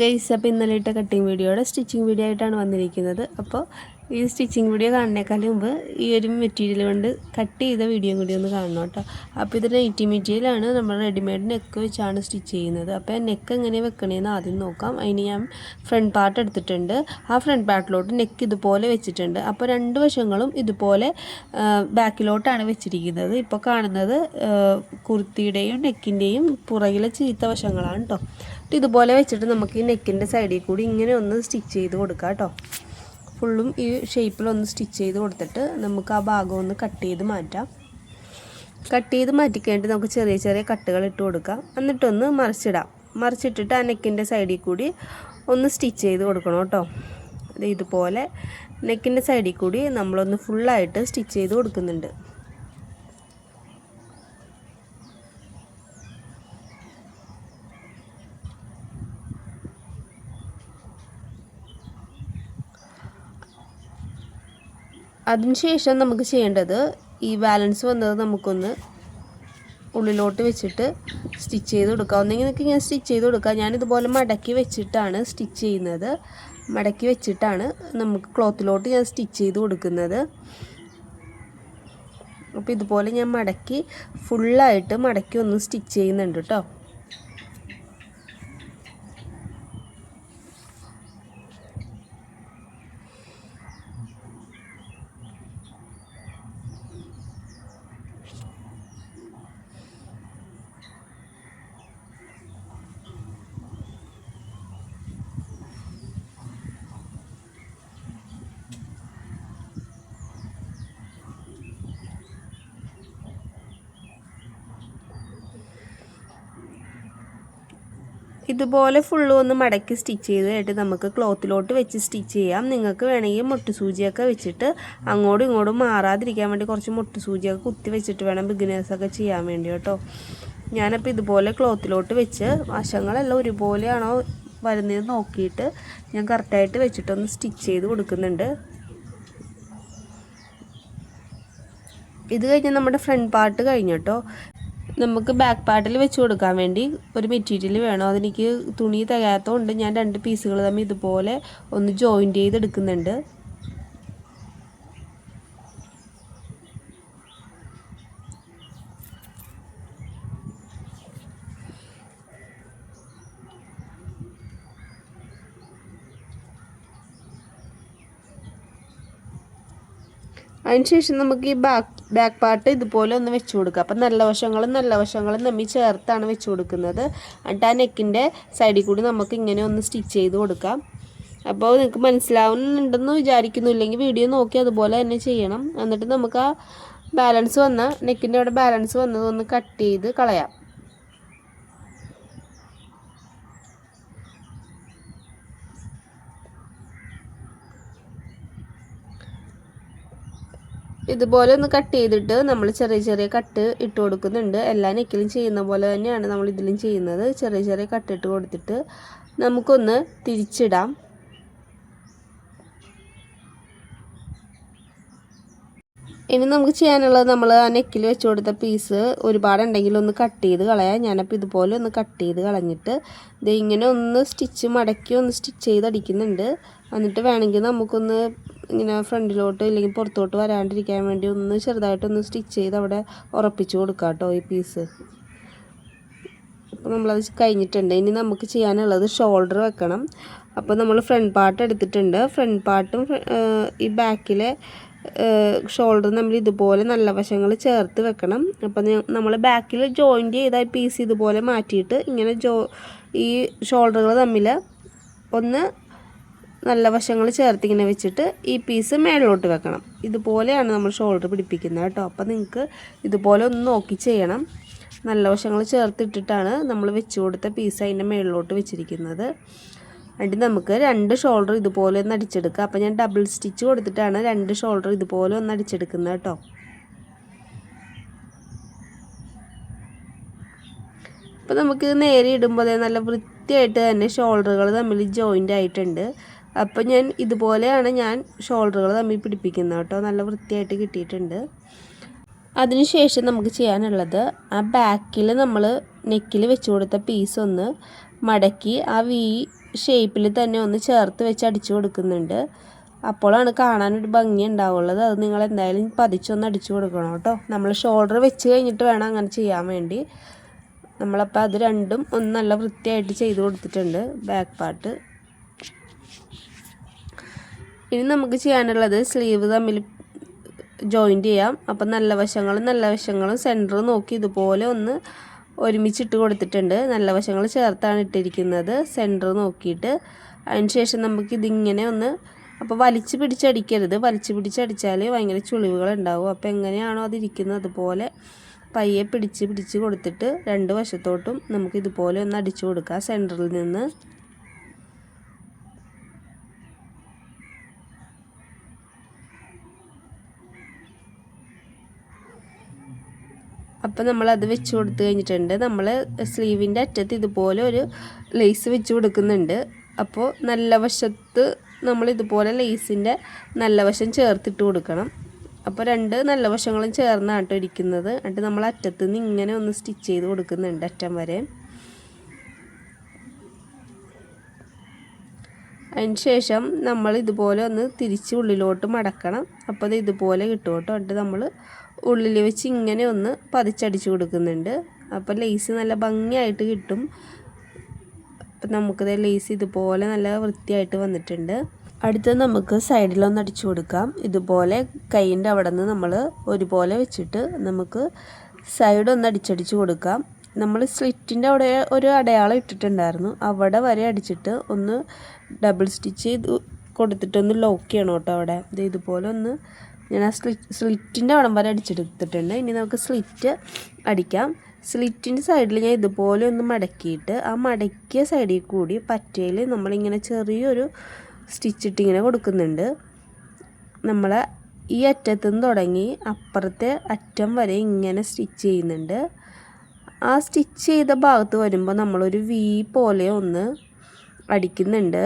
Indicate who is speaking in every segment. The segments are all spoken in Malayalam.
Speaker 1: ഗൈസ് അപ്പോൾ ഇന്നലെ ഇട്ട കട്ടിങ് വീഡിയോയുടെ സ്റ്റിച്ചിങ് വീഡിയോ ആയിട്ടാണ് വന്നിരിക്കുന്നത്. അപ്പോൾ ഈ സ്റ്റിച്ചിങ് വീഡിയോ കാണുന്നേക്കാളും മുമ്പ് ഈ ഒരു മെറ്റീരിയൽ കൊണ്ട് കട്ട് ചെയ്ത വീഡിയോ കൂടി ഒന്ന് കാണണം കേട്ടോ. അപ്പോൾ ഇത് നൈറ്റി മെറ്റീരിയലാണ് നമ്മൾ റെഡിമെയ്ഡ് നെക്ക് വെച്ചാണ് സ്റ്റിച്ച് ചെയ്യുന്നത്. അപ്പോൾ നെക്ക് എങ്ങനെ വെക്കണേന്ന് ആദ്യം നോക്കാം. അതിന് ഞാൻ ഫ്രണ്ട് പാർട്ട് എടുത്തിട്ടുണ്ട്. ആ ഫ്രണ്ട് പാർട്ടിലോട്ട് നെക്ക് ഇതുപോലെ വെച്ചിട്ടുണ്ട്. അപ്പോൾ രണ്ട് വശങ്ങളും ഇതുപോലെ ബാക്കിലോട്ടാണ് വെച്ചിരിക്കുന്നത്. ഇപ്പോൾ കാണുന്നത് കുർത്തിയുടെയും നെക്കിന്റെയും പുറകിലെ ചീത്ത വശങ്ങളാണ് കേട്ടോ ഇതുപോലെ വെച്ചിട്ട് നമുക്ക് ഈ നെക്കിന്റെ സൈഡിൽ കൂടി ഇങ്ങനെ ഒന്ന് സ്റ്റിച്ച് ചെയ്ത് കൊടുക്കാം കേട്ടോ. ഫുള്ളും ഈ ഷേപ്പിലൊന്ന് സ്റ്റിച്ച് ചെയ്ത് കൊടുത്തിട്ട് നമുക്ക് ആ ഭാഗം ഒന്ന് കട്ട് ചെയ്ത് മാറ്റാം. കട്ട് ചെയ്ത് മാറ്റിക്കഴിഞ്ഞിട്ട് നമുക്ക് ചെറിയ ചെറിയ കട്ടുകൾ ഇട്ട് കൊടുക്കാം. എന്നിട്ടൊന്ന് മറിച്ചിടാം. മറിച്ചിട്ടിട്ട് ആ നെക്കിന്റെ സൈഡിൽ കൂടി ഒന്ന് സ്റ്റിച്ച് ചെയ്ത് കൊടുക്കണം കേട്ടോ. ഇതുപോലെ നെക്കിന്റെ സൈഡിൽ കൂടി നമ്മളൊന്ന് ഫുള്ളായിട്ട് സ്റ്റിച്ച് ചെയ്ത് കൊടുക്കുന്നുണ്ട്. അതിനുശേഷം നമുക്ക് ചെയ്യേണ്ടത് ഈ ബാലൻസ് വന്നത് നമുക്കൊന്ന് ഉള്ളിലോട്ട് വെച്ചിട്ട് സ്റ്റിച്ച് ചെയ്ത് കൊടുക്കാം. ഒന്നെങ്കിൽ നിങ്ങൾക്ക് ഇങ്ങനെ സ്റ്റിച്ച് ചെയ്ത് കൊടുക്കാം. ഞാനിതുപോലെ മടക്കി വെച്ചിട്ടാണ് സ്റ്റിച്ച് ചെയ്യുന്നത്. മടക്കി വെച്ചിട്ടാണ് നമുക്ക് ക്ലോത്തിലോട്ട് ഞാൻ സ്റ്റിച്ച് ചെയ്ത് കൊടുക്കുന്നത്. അപ്പോൾ ഇതുപോലെ ഞാൻ മടക്കി ഫുള്ളായിട്ട് മടക്കി ഒന്ന് സ്റ്റിച്ച് ചെയ്യുന്നുണ്ട് കേട്ടോ ഇതുപോലെ ഫുള്ള് ഒന്ന് മടക്കി സ്റ്റിച്ച് ചെയ്ത് കഴിഞ്ഞിട്ട് നമുക്ക് ക്ലോത്തിലോട്ട് വെച്ച് സ്റ്റിച്ച് ചെയ്യാം. നിങ്ങൾക്ക് വേണമെങ്കിൽ മുട്ടുസൂചിയൊക്കെ വെച്ചിട്ട് അങ്ങോട്ടും ഇങ്ങോട്ടും മാറാതിരിക്കാൻ വേണ്ടി കുറച്ച് മുട്ടുസൂചിയൊക്കെ കുത്തി വെച്ചിട്ട് വേണം ബിഗിനേഴ്സൊക്കെ ചെയ്യാൻ വേണ്ടി കേട്ടോ. ഞാനപ്പോൾ ഇതുപോലെ ക്ലോത്തിലോട്ട് വെച്ച് വശങ്ങളെല്ലാം ഒരുപോലെയാണോ വരുന്നത് നോക്കിയിട്ട് ഞാൻ കറക്റ്റായിട്ട് വെച്ചിട്ടൊന്ന് സ്റ്റിച്ച് ചെയ്ത് കൊടുക്കുന്നുണ്ട്. ഇത് കഴിഞ്ഞ് നമ്മുടെ ഫ്രണ്ട് പാർട്ട് കഴിഞ്ഞു കേട്ടോ. നമുക്ക് ബാക്ക് പാർട്ടിൽ വെച്ച് കൊടുക്കാൻ വേണ്ടി ഒരു മെറ്റീരിയൽ വേണം. അതെനിക്ക് തുണി തികയാത്തതുകൊണ്ട് ഞാൻ രണ്ട് പീസുകൾ തമ്മിൽ ഇതുപോലെ ഒന്ന് ജോയിന്റ് ചെയ്തെടുക്കുന്നുണ്ട്. അതിനുശേഷം നമുക്ക് ഈ ബാക്ക് ബാക്ക് പാർട്ട് ഇതുപോലെ ഒന്ന് വെച്ച് കൊടുക്കുക. അപ്പം നല്ല വശങ്ങളും നല്ല വശങ്ങളും തമ്മിൽ ചേർത്താണ് വെച്ച് കൊടുക്കുന്നത്. എന്നിട്ട് ആ നെക്കിന്റെ സൈഡിൽ കൂടി നമുക്ക് ഇങ്ങനെ ഒന്ന് സ്റ്റിച്ച് ചെയ്ത് കൊടുക്കാം. അപ്പോൾ നിങ്ങൾക്ക് മനസ്സിലാവുന്നുണ്ടെന്ന് വിചാരിക്കുന്നു. ഇല്ലെങ്കിൽ വീഡിയോ നോക്കി അതുപോലെ തന്നെ ചെയ്യണം. എന്നിട്ട് നമുക്ക് ആ ബാലൻസ് വന്ന നെക്കിന്റെ അവിടെ ബാലൻസ് വന്നതൊന്ന് കട്ട് ചെയ്ത് കളയാം. ഇതുപോലെ ഒന്ന് കട്ട് ചെയ്തിട്ട് നമ്മൾ ചെറിയ ചെറിയ കട്ട് ഇട്ട് കൊടുക്കുന്നുണ്ട്. എല്ലാ നെക്കിലും ചെയ്യുന്ന പോലെ തന്നെയാണ് നമ്മൾ ഇതിലും ചെയ്യുന്നത്. ചെറിയ ചെറിയ കട്ട് ഇട്ട് കൊടുത്തിട്ട് നമുക്കൊന്ന് തിരിച്ചിടാം. ഇനി നമുക്ക് ചെയ്യാനുള്ളത് നമ്മൾ ആ നെക്കിൽ വെച്ച് കൊടുത്ത പീസ് ഒരുപാടുണ്ടെങ്കിൽ ഒന്ന് കട്ട് ചെയ്ത് കളയാം. ഞാനപ്പോൾ ഇതുപോലെ ഒന്ന് കട്ട് ചെയ്ത് കളഞ്ഞിട്ട് ഇത് ഇങ്ങനെ ഒന്ന് സ്റ്റിച്ച് മടക്കി ഒന്ന് സ്റ്റിച്ച് ചെയ്ത് അടിക്കുന്നുണ്ട്. എന്നിട്ട് വേണമെങ്കിൽ നമുക്കൊന്ന് ഇങ്ങനെ ഫ്രണ്ടിലോട്ട് ഇല്ലെങ്കിൽ പുറത്തോട്ട് വരാണ്ടിരിക്കാൻ വേണ്ടി ഒന്ന് ചെറുതായിട്ടൊന്ന് സ്റ്റിച്ച് ചെയ്ത് അവിടെ ഉറപ്പിച്ച് കൊടുക്കാം കേട്ടോ ഈ പീസ്. അപ്പോൾ നമ്മളത് കഴിഞ്ഞിട്ടുണ്ട്. ഇനി നമുക്ക് ചെയ്യാനുള്ളത് ഷോൾഡർ വെക്കണം. അപ്പോൾ നമ്മൾ ഫ്രണ്ട് പാർട്ട് എടുത്തിട്ടുണ്ട്. ഫ്രണ്ട് പാർട്ടും ഈ ബാക്കിലെ ഷോൾഡർ നമ്മൾ ഇതുപോലെ നല്ല വശങ്ങൾ ചേർത്ത് വെക്കണം. അപ്പം നമ്മൾ ബാക്കിൽ ജോയിന്റ് ചെയ്ത പീസ് ഇതുപോലെ മാറ്റിയിട്ട് ഇങ്ങനെ ജോ ഈ ഷോൾഡറുകൾ തമ്മിൽ ഒന്ന് നല്ല വശങ്ങൾ ചേർത്ത് ഇങ്ങനെ വെച്ചിട്ട് ഈ പീസ് മേളിലോട്ട് വെക്കണം. ഇതുപോലെയാണ് നമ്മൾ ഷോൾഡർ പിടിപ്പിക്കുന്നത് കേട്ടോ. അപ്പോൾ നിങ്ങൾക്ക് ഇതുപോലെ ഒന്ന് നോക്കി ചെയ്യണം. നല്ല വശങ്ങൾ ചേർത്തിട്ടിട്ടാണ് നമ്മൾ വെച്ച് കൊടുത്ത പീസ് അതിന്റെ മേളിലോട്ട് വെച്ചിരിക്കുന്നത്. എന്നിട്ട് നമുക്ക് രണ്ട് ഷോൾഡർ ഇതുപോലെ ഒന്ന് അടിച്ചെടുക്കുക അപ്പോൾ ഞാൻ ഡബിൾ സ്റ്റിച്ച് കൊടുത്തിട്ടാണ് രണ്ട് ഷോൾഡർ ഇതുപോലെ ഒന്ന് അടിച്ചെടുക്കുന്നത് കേട്ടോ. അപ്പോൾ നമുക്ക് നേരെ ഇടുമ്പോൾ നല്ല വൃത്തിയായിട്ട് തന്നെ ഷോൾഡറുകൾ തമ്മിൽ ജോയിന്റ് ആയിട്ടുണ്ട്. അപ്പോൾ ഞാൻ ഇതുപോലെയാണ് ഞാൻ ഷോൾഡറുകൾ തമ്മിൽ പിടിപ്പിക്കുന്നത് കേട്ടോ. നല്ല വൃത്തിയായിട്ട് കിട്ടിയിട്ടുണ്ട്. അതിനുശേഷം നമുക്ക് ചെയ്യാനുള്ളത് ആ ബാക്കിൽ നമ്മൾ നെക്കിൽ വെച്ച് കൊടുത്ത പീസ് ഒന്ന് മടക്കി ആ വി ഷേപ്പിൽ തന്നെ ഒന്ന് ചേർത്ത് വെച്ച് അടിച്ചു കൊടുക്കുന്നുണ്ട്. അപ്പോഴാണ് കാണാനൊരു ഭംഗി ഉണ്ടാവുള്ളത്. അത് നിങ്ങൾ എന്തായാലും പതിച്ചൊന്ന് അടിച്ചു കൊടുക്കണം കേട്ടോ. നമ്മൾ ഷോൾഡർ വെച്ച് കഴിഞ്ഞിട്ട് വേണം അങ്ങനെ ചെയ്യാൻ വേണ്ടി. നമ്മളപ്പോൾ അത് രണ്ടും ഒന്ന് നല്ല വൃത്തിയായിട്ട് ചെയ്ത് കൊടുത്തിട്ടുണ്ട്. ബാക്ക് പാർട്ട് ഇനി നമുക്ക് ചെയ്യാനുള്ളത് സ്ലീവ് തമ്മിൽ ജോയിന്റ് ചെയ്യാം. അപ്പം നല്ല വശങ്ങളും നല്ല വശങ്ങളും സെന്റർ നോക്കി ഇതുപോലെ ഒന്ന് ഒരുമിച്ചിട്ട് കൊടുത്തിട്ടുണ്ട്. നല്ല വശങ്ങൾ ചേർത്താണ് ഇട്ടിരിക്കുന്നത്. സെന്റർ നോക്കിയിട്ട്. അതിന് ശേഷം നമുക്ക് ഇതിങ്ങനെ ഒന്ന് അപ്പോൾ വലിച്ചു പിടിച്ചടിക്കരുത്. വലിച്ചു പിടിച്ചടിച്ചാൽ ഭയങ്കര ചുളിവുകൾ ഉണ്ടാവും. അപ്പോൾ എങ്ങനെയാണോ അതിരിക്കുന്നത് അതുപോലെ പയ്യെ പിടിച്ച് പിടിച്ച് കൊടുത്തിട്ട് രണ്ട് വശത്തോട്ടും നമുക്ക് ഇതുപോലെ ഒന്ന് അടിച്ചു കൊടുക്കാം. സെന്ററിൽ നിന്ന് അപ്പോൾ നമ്മളത് വെച്ച് കൊടുത്തു കഴിഞ്ഞിട്ടുണ്ട്. നമ്മൾ സ്ലീവിന്റെ അറ്റത്ത് ഇതുപോലെ ഒരു ലേസ് വെച്ച് കൊടുക്കുന്നുണ്ട്. അപ്പോൾ നല്ല വശത്ത് നമ്മൾ ഇതുപോലെ ലേസിന്റെ നല്ല വശം ചേർത്തിട്ട് കൊടുക്കണം. അപ്പോൾ രണ്ട് നല്ല വശങ്ങളും ചേർന്നാണ് കേട്ടോ ഇരിക്കുന്നത്. എന്നിട്ട് നമ്മൾ അറ്റത്ത് നിന്ന് ഇങ്ങനെ ഒന്ന് സ്റ്റിച്ച് ചെയ്ത് കൊടുക്കുന്നുണ്ട് അറ്റം വരെ. അതിന് ശേഷം നമ്മൾ ഇതുപോലെ ഒന്ന് തിരിച്ച് ഉള്ളിലോട്ട് മടക്കണം. അപ്പോൾ അത് ഇതുപോലെ കിട്ടും കേട്ടോ. എന്നിട്ട് നമ്മൾ ഉള്ളിൽ വെച്ച് ഇങ്ങനെ ഒന്ന് പതിച്ചടിച്ച് കൊടുക്കുന്നുണ്ട്. അപ്പോൾ ലേസ് നല്ല ഭംഗിയായിട്ട് കിട്ടും. അപ്പം നമുക്കത് ലേസ് ഇതുപോലെ നല്ല വൃത്തിയായിട്ട് വന്നിട്ടുണ്ട്. അടുത്തത് നമുക്ക് സൈഡിലൊന്ന് അടിച്ചു കൊടുക്കാം. ഇതുപോലെ കൈയിന്റെ അവിടെ നിന്ന് നമ്മൾ ഒരുപോലെ വെച്ചിട്ട് നമുക്ക് സൈഡ് ഒന്ന് അടിച്ചടിച്ച് കൊടുക്കാം. നമ്മൾ സ്ലിറ്റിന്റെ അവിടെ ഒരു അടയാളം ഇട്ടിട്ടുണ്ടായിരുന്നു. അവിടെ വരെ അടിച്ചിട്ട് ഒന്ന് ഡബിൾ സ്റ്റിച്ച് ചെയ്ത് കൊടുത്തിട്ടൊന്ന് ലോക്ക് ചെയ്യണം കേട്ടോ അവിടെ. ഇത് ഇതുപോലെ ഒന്ന് ഞാൻ ആ സ്ലിറ്റ് സ്ലിറ്റിന്റെ അവിടം വരെ അടിച്ചെടുത്തിട്ടുണ്ട്. ഇനി നമുക്ക് സ്ലിറ്റ് അടിക്കാം. സ്ലിറ്റിന്റെ സൈഡിൽ ഞാൻ ഇതുപോലെ ഒന്ന് മടക്കിയിട്ട് ആ മടക്കിയ സൈഡിൽ കൂടി പറ്റയിൽ നമ്മളിങ്ങനെ ചെറിയൊരു സ്റ്റിച്ചിട്ട് ഇങ്ങനെ കൊടുക്കുന്നുണ്ട്. നമ്മൾ ഈ അറ്റത്തുനിന്ന് തുടങ്ങി അപ്പുറത്തെ അറ്റം വരെ ഇങ്ങനെ സ്റ്റിച്ച് ചെയ്യുന്നുണ്ട്. ആ സ്റ്റിച്ച് ചെയ്ത ഭാഗത്ത് വരുമ്പോൾ നമ്മളൊരു വി പോലെ ഒന്ന് അടിക്കുന്നുണ്ട്.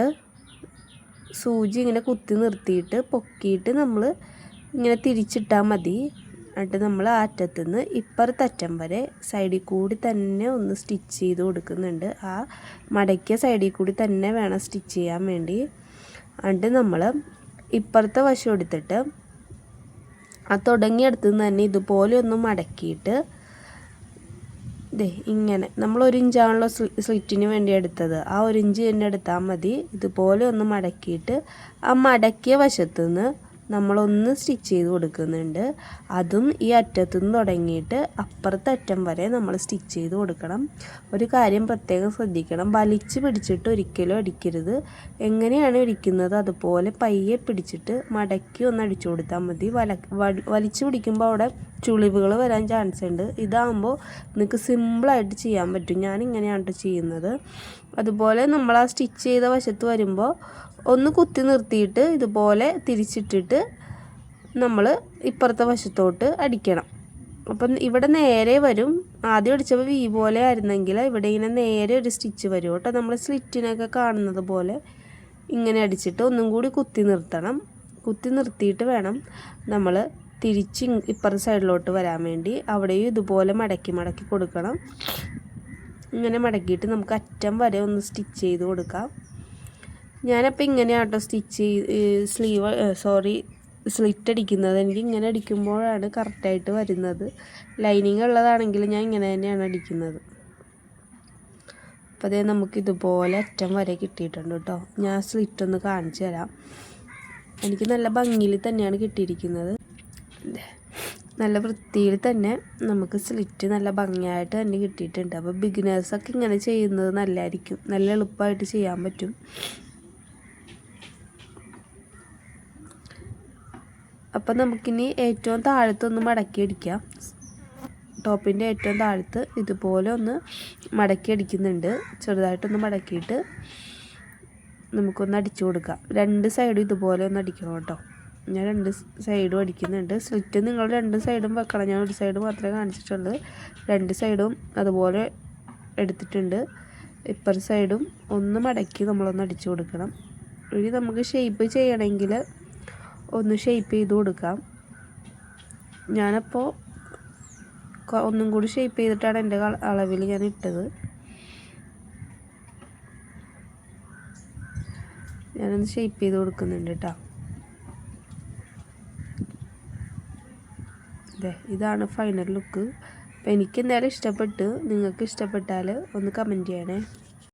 Speaker 1: സൂചി ഇങ്ങനെ കുത്തി നിർത്തിയിട്ട് പൊക്കിയിട്ട് നമ്മൾ ഇങ്ങനെ തിരിച്ചിട്ടാൽ മതി. എന്നിട്ട് നമ്മൾ ആ അറ്റത്തുനിന്ന് ഇപ്പുറത്തറ്റം വരെ സൈഡിൽ കൂടി തന്നെ ഒന്ന് സ്റ്റിച്ച് ചെയ്ത് കൊടുക്കുന്നുണ്ട്. ആ മടക്കിയ സൈഡിൽ കൂടി തന്നെ വേണം സ്റ്റിച്ച് ചെയ്യാൻ വേണ്ടി. എന്നിട്ട് നമ്മൾ ഇപ്പുറത്തെ വശം എടുത്തിട്ട് ആ തുടങ്ങിയെടുത്ത് തന്നെ ഇതുപോലെ ഒന്ന് മടക്കിയിട്ട് ദേ ഇങ്ങനെ നമ്മൾ ഒരു ഇഞ്ചാണല്ലോ സ്ലിറ്റിന് വേണ്ടി എടുത്തത്. ആ ഒരു ഇഞ്ച് തന്നെ എടുത്താൽ മതി. ഇതുപോലെ ഒന്ന് മടക്കിയിട്ട് ആ മടക്കിയ വശത്തുനിന്ന് നമ്മളൊന്ന് സ്റ്റിച്ച് ചെയ്ത് കൊടുക്കുന്നുണ്ട്. അതും ഈ അറ്റത്തു നിന്ന് തുടങ്ങിയിട്ട് അപ്പുറത്തെ അറ്റം വരെ നമ്മൾ സ്റ്റിച്ച് ചെയ്ത് കൊടുക്കണം. ഒരു കാര്യം പ്രത്യേകം ശ്രദ്ധിക്കണം. വലിച്ചു പിടിച്ചിട്ട് ഒരിക്കലും അടിക്കരുത്. എങ്ങനെയാണ് ഇരിക്കുന്നത് അതുപോലെ പയ്യെ പിടിച്ചിട്ട് മടക്കി ഒന്ന് അടിച്ചു കൊടുത്താൽ മതി. വല വലിച്ചു പിടിക്കുമ്പോൾ അവിടെ ചുളിവുകൾ വരാൻ ചാൻസ് ഉണ്ട്. ഇതാകുമ്പോൾ നിങ്ങൾക്ക് സിമ്പിളായിട്ട് ചെയ്യാൻ പറ്റും. ഞാൻ ഇങ്ങനെയാണ് ചെയ്യുന്നത്. അതുപോലെ നമ്മൾ ആ സ്റ്റിച്ച് ചെയ്ത വശത്ത് വരുമ്പോൾ ഒന്ന് കുത്തി നിർത്തിയിട്ട് ഇതുപോലെ തിരിച്ചിട്ടിട്ട് നമ്മൾ ഇപ്പുറത്തെ വശത്തോട്ട് അടിക്കണം. അപ്പം ഇവിടെ നേരെ വരും. ആദ്യം അടിച്ചപ്പോൾ വി പോലെ ആയിരുന്നെങ്കിൽ ഇവിടെ ഇങ്ങനെ നേരെ ഒരു സ്റ്റിച്ച് വരും കേട്ടോ. നമ്മൾ സ്ലിറ്റിനൊക്കെ കാണുന്നത് പോലെ ഇങ്ങനെ അടിച്ചിട്ട് ഒന്നും കൂടി കുത്തി നിർത്തണം. കുത്തി നിർത്തിയിട്ട് വേണം നമ്മൾ തിരിച്ച് ഇപ്പുറത്തെ സൈഡിലോട്ട് വരാൻ വേണ്ടി. അവിടെയും ഇതുപോലെ മടക്കി മടക്കി കൊടുക്കണം. ഇങ്ങനെ മടക്കിയിട്ട് നമുക്ക് അറ്റം വരെ ഒന്ന് സ്റ്റിച്ച് ചെയ്ത് കൊടുക്കാം. ഞാനപ്പോൾ ഇങ്ങനെയാണ് കേട്ടോ സ്റ്റിച്ച് സ്ലീവ് സോറി സ്ലിറ്റ് അടിക്കുന്നത്. എനിക്ക് ഇങ്ങനെ അടിക്കുമ്പോഴാണ് കറക്റ്റായിട്ട് വരുന്നത്. ലൈനിങ് ഉള്ളതാണെങ്കിൽ ഞാൻ ഇങ്ങനെ തന്നെയാണ് അടിക്കുന്നത്. അപ്പോൾ അതേ നമുക്ക് ഇതുപോലെ അറ്റം വരെ കിട്ടിയിട്ടുണ്ട് കേട്ടോ ഞാൻ സ്ലിറ്റ് ഒന്ന് കാണിച്ചു തരാം. എനിക്ക് നല്ല ഭംഗിയിൽ തന്നെയാണ് കിട്ടിയിരിക്കുന്നത്. നല്ല വൃത്തിയിൽ തന്നെ നമുക്ക് സ്ലിറ്റ് നല്ല ഭംഗിയായിട്ട് തന്നെ കിട്ടിയിട്ടുണ്ട്. അപ്പോൾ ബിഗിനേഴ്സൊക്കെ ഇങ്ങനെ ചെയ്യുന്നത് നല്ലതായിരിക്കും നല്ല എളുപ്പമായിട്ട് ചെയ്യാൻ പറ്റും. അപ്പം നമുക്കിനി ഏറ്റവും താഴത്തൊന്ന് മടക്കി അടിക്കാം. ടോപ്പിന്റെ ഏറ്റവും താഴത്ത് ഇതുപോലെ ഒന്ന് മടക്കി അടിക്കുന്നുണ്ട്. ചെറുതായിട്ടൊന്ന് മടക്കിയിട്ട് നമുക്കൊന്ന് അടിച്ചു കൊടുക്കാം. രണ്ട് സൈഡും ഇതുപോലെ ഒന്ന് അടിക്കണം കേട്ടോ. ഞാൻ രണ്ട് സൈഡും അടിക്കുന്നുണ്ട്. സ്ലിറ്റ് നിങ്ങൾ രണ്ട് സൈഡും വെക്കണം. ഞാൻ ഒരു സൈഡ് മാത്രമേ കാണിച്ചിട്ടുള്ളൂ. രണ്ട് സൈഡും അതുപോലെ എടുത്തിട്ടുണ്ട്. ഇപ്പർ സൈഡും ഒന്ന് മടക്കി നമ്മളൊന്ന് അടിച്ചു കൊടുക്കണം. ഇനി നമുക്ക് ഷേപ്പ് ചെയ്യണമെങ്കിൽ ഒന്ന് ഷേപ്പ് ചെയ്ത് കൊടുക്കാം. ഞാനപ്പോൾ ഒന്നും കൂടി ഷേപ്പ് ചെയ്തിട്ടാണ് എന്റെ അളവിൽ ഞാൻ ഇട്ടത്. ഞാനൊന്ന് ഷേപ്പ് ചെയ്ത് കൊടുക്കുന്നുണ്ട് കേട്ടോ. അതെ ഇതാണ് ഫൈനൽ ലുക്ക് അപ്പം എനിക്ക് എന്തായാലും ഇഷ്ടപ്പെട്ടു. നിങ്ങൾക്ക് ഇഷ്ടപ്പെട്ടാൽ ഒന്ന് കമന്റ് ചെയ്യണേ.